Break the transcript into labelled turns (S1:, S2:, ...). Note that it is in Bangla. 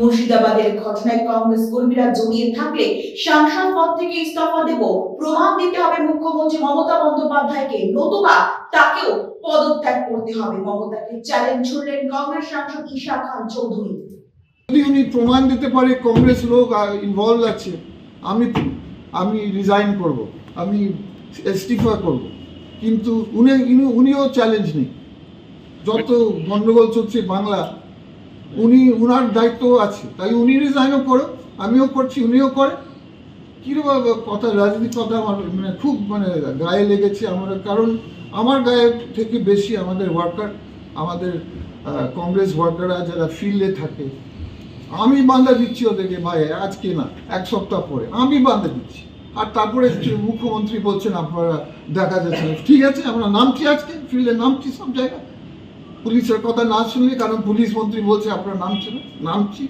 S1: মুর্শিদাবাদের ঘটনায় কংগ্রেস কর্মীরা জড়িয়ে থাকলে সাংসদ পদ থেকে ইস্তফা দেব, প্রমাণ দিতে হবে মুখ্যমন্ত্রী মমতা বন্দ্যোপাধ্যায়কে, নতুবা তাকেও পদত্যাগ করতে হবে। মমতাকে চ্যালেঞ্জ ছুড়লেন কংগ্রেস সাংসদ ঈশা খান চৌধুরী।
S2: যদি উনি প্রমাণ দিতে পারে কংগ্রেস লোক ইনভলভ আছে, আমি আমি রিজাইন করব, আমি ইস্তিফা করব। কিন্তু উনি, উনি- উনিও চ্যালেঞ্জ নেই। যত গন্ডগোল চলছে বাংলা উনি, উনার দায়িত্ব আছে। তাই উনি রিজাইনও করো, আমিও করছি, উনিও করে। কীরকম কথা রাজনীতি কথা আমার মানে খুব মানে গায়ে লেগেছে আমার। কারণ আমার গায়ে থেকে বেশি আমাদের ওয়ার্কার আমাদের কংগ্রেস ওয়ার্কাররা যারা ফিল্ডে থাকে, আমি বান্ধা দিচ্ছি ওদেরকে, ভাই, আজকে না, এক সপ্তাহ পরে, আমি বান্ধা দিচ্ছি। আর তারপরে মুখ্যমন্ত্রী বলছেন, আপনারা দেখা যাচ্ছে। ঠিক আছে, আমরা নামছি আজকে ফিল্ডে নামছি সব জায়গায়। পুলিশের কথা না শুনলে কারণ পুলিশ মন্ত্রী বলছে আপনার নাম ছিল? নাম নামছি